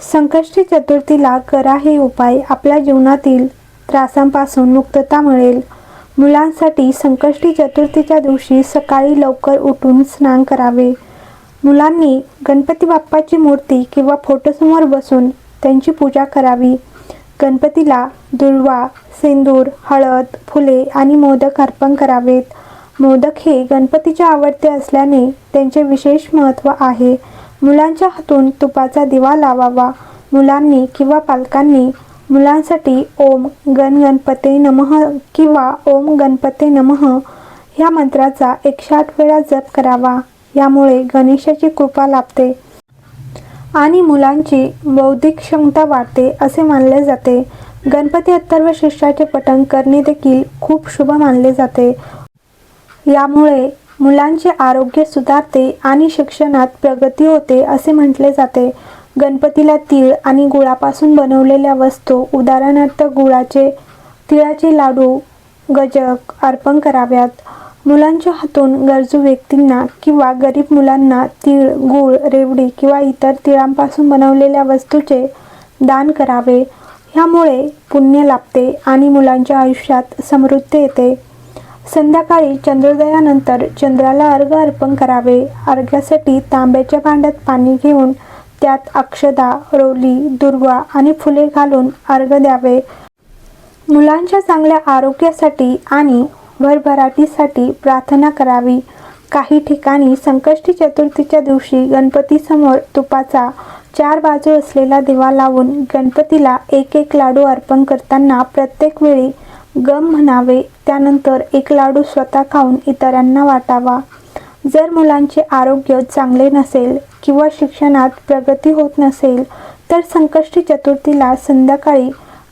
संकष्टी चतुर्थीला करा हे उपाय आपल्या जीवनातील त्रासांपासून मुक्तता मिळेल. मुलांसाठी संकष्टी चतुर्थीच्या दिवशी सकाळी लवकर उठून स्नान करावे. मुलांनी गणपती बाप्पाची मूर्ती किंवा फोटोसमोर बसून त्यांची पूजा करावी. गणपतीला दुर्वा सिंदूर हळद फुले आणि मोदक अर्पण करावेत. मोदक हे गणपतीचे आवडते असल्याने त्यांचे विशेष महत्त्व आहे. मुलांच्या हातून तुपाचा दिवा लावावा. मुलांनी किंवा पालकांनी मुलांसाठी ओम गण गणपते नमः किंवा ओम गणपते नमः ह्या मंत्राचा एकशे आठ वेळा जप करावा. यामुळे गणेशाची कृपा लाभते. आणि मुलांची बौद्धिक क्षमता वाढते असे मानले जाते. गणपती अथर्व शिष्याचे पठण करणे देखील खूप शुभ मानले जाते. यामुळे मुलांचे आरोग्य सुधारते आणि शिक्षणात प्रगती होते असे म्हटले जाते. गणपतीला तीळ आणि गुळापासून बनवलेल्या वस्तू उदाहरणार्थ गुळाचे तिळाचे लाडू गजक अर्पण कराव्यात. मुलांच्या हातून गरजू व्यक्तींना किंवा गरीब मुलांना तीळ गूळ रेवडी किंवा इतर तिळांपासून बनवलेल्या वस्तूचे दान करावे. ह्यामुळे पुण्य लाभते आणि मुलांच्या आयुष्यात समृद्धी येते. संध्याकाळी चंद्रोदयानंतर चंद्राला अर्घ अर्पण करावे. अर्घ्यासाठी तांब्याच्या भांड्यात पाणी घेऊन त्यात अक्षदा रोली दुर्वा आणि फुले घालून अर्घ द्यावे. मुलांच्या चांगल्या आरोग्यासाठी आणि भरभराटीसाठी प्रार्थना करावी. काही ठिकाणी संकष्टी चतुर्थीच्या दिवशी गणपतीसमोर तुपाचा चार बाजू असलेला दिवा लावून गणपतीला एक एक लाडू अर्पण करताना प्रत्येक वेळी गम म्हणावे त्यानंतर एक लाडू स्वतः खाऊन इतरांना वाटावा. जर मुलांचे आरोग्य चांगले नसेल किंवा शिक्षणात प्रगती होत नसेल तर संकष्टी चतुर्थीला संध्याकाळी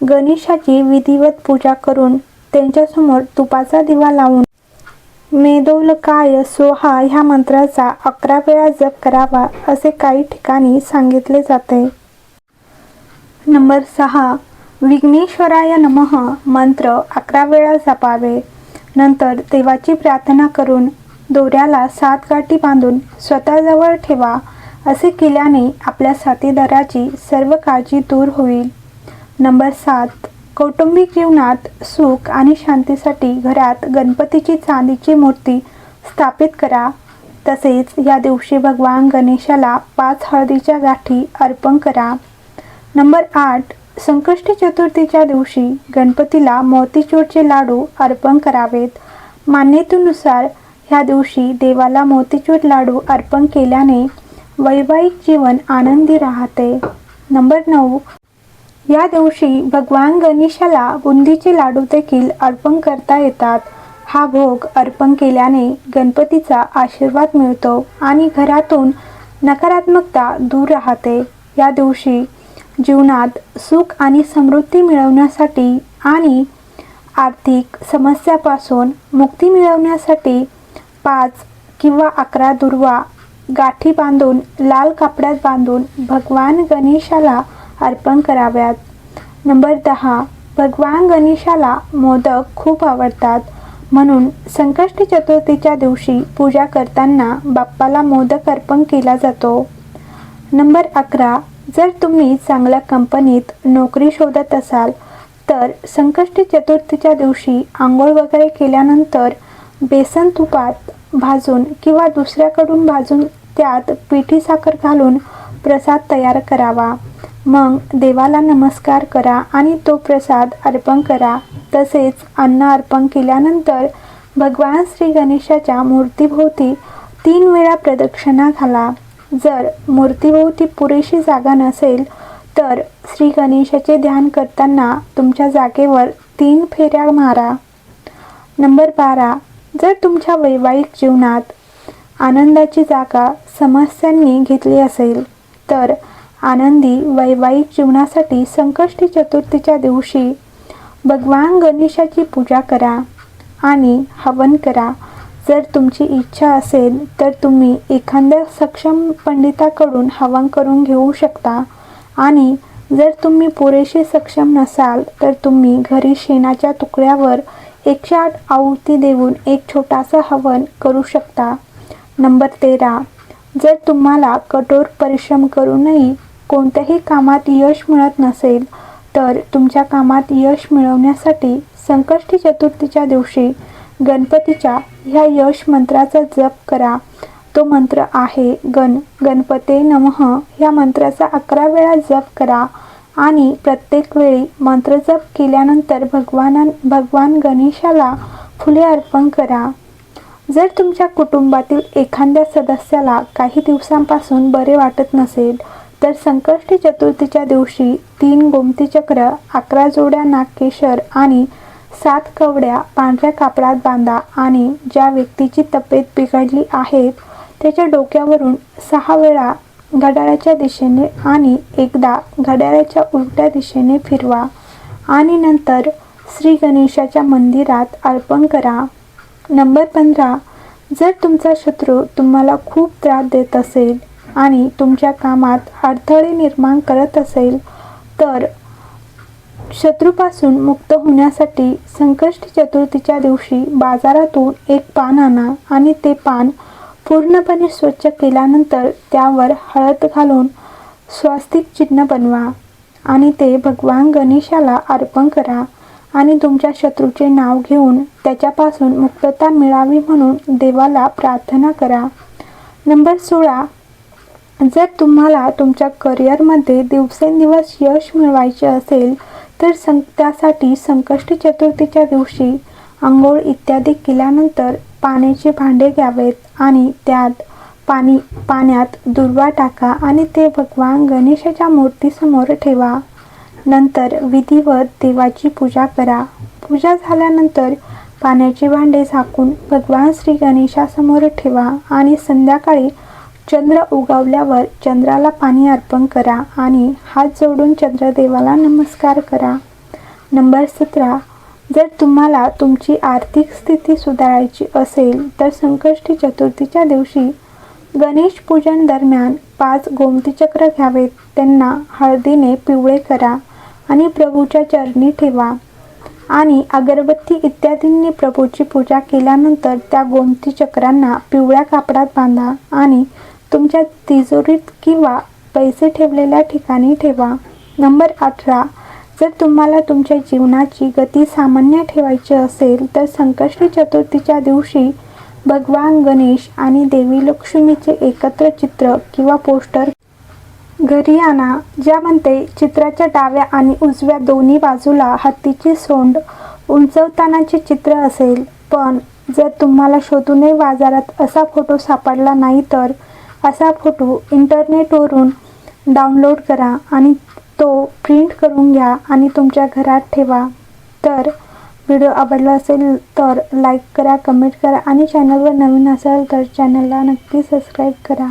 गणेशाची विधिवत पूजा करून त्यांच्यासमोर तुपाचा दिवा लावून मेदोलकाय सोहा ह्या मंत्राचा अकरा वेळा जप करावा असे काही ठिकाणी सांगितले जाते. नंबर सहा विघ्नेश्वराय नमः मंत्र अकरा वेळा जपावे. नंतर देवाची प्रार्थना करून दोऱ्याला सात गाठी बांधून स्वतःजवळ ठेवा असे केल्याने आपल्या साथीदाराची सर्व काळजी दूर होईल. नंबर सात कौटुंबिक जीवनात सुख आणि शांतीसाठी घरात गणपतीची चांदीची मूर्ती स्थापित करा. तसेच या दिवशी भगवान गणेशाला पाच हळदीच्या गाठी अर्पण करा. नंबर आठ संकष्टी चतुर्थीच्या दिवशी गणपतीला मोतीचूरचे लाडू अर्पण करावेत. मान्यतेनुसार ह्या दिवशी देवाला मोतीचूर लाडू अर्पण केल्याने वैवाहिक जीवन आनंदी राहते. नंबर नऊ. या दिवशी भगवान गणेशाला बुंदीचे लाडू देखील अर्पण करता येतात. हा भोग अर्पण केल्याने गणपतीचा आशीर्वाद मिळतो आणि घरातून नकारात्मकता दूर राहते. या दिवशी जीवनात सुख आणि समृद्धी मिळवण्यासाठी आणि आर्थिक समस्यापासून मुक्ती मिळवण्यासाठी पाच किंवा अकरा दुर्वा गाठी बांधून लाल कापड्यात बांधून भगवान गणेशाला अर्पण कराव्यात. नंबर दहा भगवान गणेशाला मोदक खूप आवडतात. म्हणून संकष्टी चतुर्थीच्या दिवशी पूजा करताना बाप्पाला मोदक अर्पण केला जातो. नंबर अकरा जर तुम्ही चांगल्या कंपनीत नोकरी शोधत असाल तर संकष्टी चतुर्थीच्या दिवशी आंघोळ वगैरे केल्यानंतर बेसन तुपात भाजून किंवा दुसऱ्याकडून भाजून त्यात पिठी साखर घालून प्रसाद तयार करावा. मग देवाला नमस्कार करा आणि तो प्रसाद अर्पण करा. तसेच अन्न अर्पण केल्यानंतर भगवान श्री गणेशाच्या मूर्तीभोवती तीन वेळा प्रदक्षिणा घाला. जर मूर्तीभोवती पुरेशी जागा नसेल तर श्री गणेशाचे ध्यान करताना तुमच्या जागेवर तीन फेऱ्या मारा. नंबर बारा. जर तुमच्या वैवाहिक जीवनात आनंदाची जागा समस्यांनी घेतली असेल तर आनंदी वैवाहिक जीवनासाठी संकष्टी चतुर्थीच्या दिवशी भगवान गणेशाची पूजा करा आणि हवन करा. जर तुमची इच्छा असेल तर तुम्ही एखाद्या सक्षम पंडिताकडून हवन करून घेऊ शकता. आणि जर तुम्ही पुरेसे सक्षम नसाल तर तुम्ही घरी शेणाच्या तुकड्यावर एकशे आठ आहुती देऊन एक छोटासा हवन करू शकता. नंबर तेरा. जर तुम्हाला कठोर परिश्रम करूनही कोणत्याही कामात यश मिळत नसेल तर तुमच्या कामात यश मिळवण्यासाठी संकष्टी चतुर्थीच्या दिवशी गणपतीच्या ह्या यश मंत्राचा जप करा. तो मंत्र आहे गण गणपते नमः. ह्या मंत्राचा अकरा वेळा जप करा. आणि प्रत्येक वेळी मंत्र जप केल्यानंतर भगवाना भगवान गणेशाला फुले अर्पण करा. जर तुमच्या कुटुंबातील एखाद्या सदस्याला काही दिवसांपासून बरे वाटत नसेल तर संकष्टी चतुर्थीच्या दिवशी तीन गोमती चक्र अकरा जोड्या नागकेशर आणि सात कवड्या पांढऱ्या कापडात बांधा आणि ज्या व्यक्तीची तब्येत बिघडली आहे त्याच्या डोक्यावरून सहा वेळा घड्याळाच्या दिशेने आणि एकदा घड्याळाच्या उलट्या दिशेने फिरवा आणि नंतर श्री गणेशाच्या मंदिरात अर्पण करा. नंबर पंधरा जर तुमचा शत्रू तुम्हाला खूप त्रास देत असेल आणि तुमच्या कामात अडथळे निर्माण करत असेल तर शत्रूपासून मुक्त होण्यासाठी संकष्ट चतुर्थीच्या दिवशी बाजारातून एक पान आणा आणि ते पान पूर्णपणे स्वच्छ केल्यानंतर त्यावर हळद घालून स्वास्तिक चिन्ह बनवा आणि ते भगवान गणेशाला अर्पण करा आणि तुमच्या शत्रूचे नाव घेऊन त्याच्यापासून मुक्तता मिळावी म्हणून देवाला प्रार्थना करा. नंबर सोळा. जर तुम्हाला तुमच्या करिअरमध्ये दिवसेंदिवस यश मिळवायचे असेल तर सं त्यासाठी संकष्टी चतुर्थीच्या दिवशी आंघोळ इत्यादी केल्यानंतर पाण्याचे भांडे घ्यावेत आणि त्यात पाणी पाण्यात दुर्वा टाका आणि ते भगवान गणेशाच्या मूर्तीसमोर ठेवा. नंतर विधिवत देवाची पूजा करा. पूजा झाल्यानंतर पाण्याचे भांडे झाकून भगवान श्री गणेशासमोर ठेवा आणि संध्याकाळी चंद्र उगवल्यावर चंद्राला पाणी अर्पण करा आणि हात जोडून चंद्रदेवाला नमस्कार करा. नंबर सतरा. जर तुम्हाला तुमची आर्थिक स्थिती सुधारायची असेल तर संकष्टी चतुर्थीच्या दिवशी गणेश पूजन दरम्यान पाच गोमतीचक्र घ्यावेत. त्यांना हळदीने पिवळे करा आणि प्रभूच्या चरणी ठेवा. आणि अगरबत्ती इत्यादींनी प्रभूची पूजा केल्यानंतर त्या गोमती चक्रांना पिवळ्या कापडात बांधा आणि तुमच्या तिजोरीत किंवा पैसे ठेवलेल्या ठिकाणी ठेवा. नंबर अठरा. जर तुम्हाला तुमच्या जीवनाची गती सामान्य ठेवायची असेल तर संकष्टी चतुर्थीच्या दिवशी भगवान गणेश आणि देवी लक्ष्मीचे एकत्र चित्र किंवा पोस्टर घरी आणा ज्यामध्ये चित्राच्या डाव्या आणि उजव्या दोन्ही बाजूला हत्तीची सोंड उंचवतानाचे चित्र असेल. पण जर तुम्हाला शोधूनही बाजारात असा फोटो सापडला नाही तर असा फोटो इंटरनेटवरून डाउनलोड करा आणि तो प्रिंट करून घ्या आणि तुमच्या घरात ठेवा. तर व्हिडिओ आवडला असेल तर लाईक करा कमेंट करा आणि चॅनलवर नवीन असाल तर चॅनलला नक्की सबस्क्राईब करा.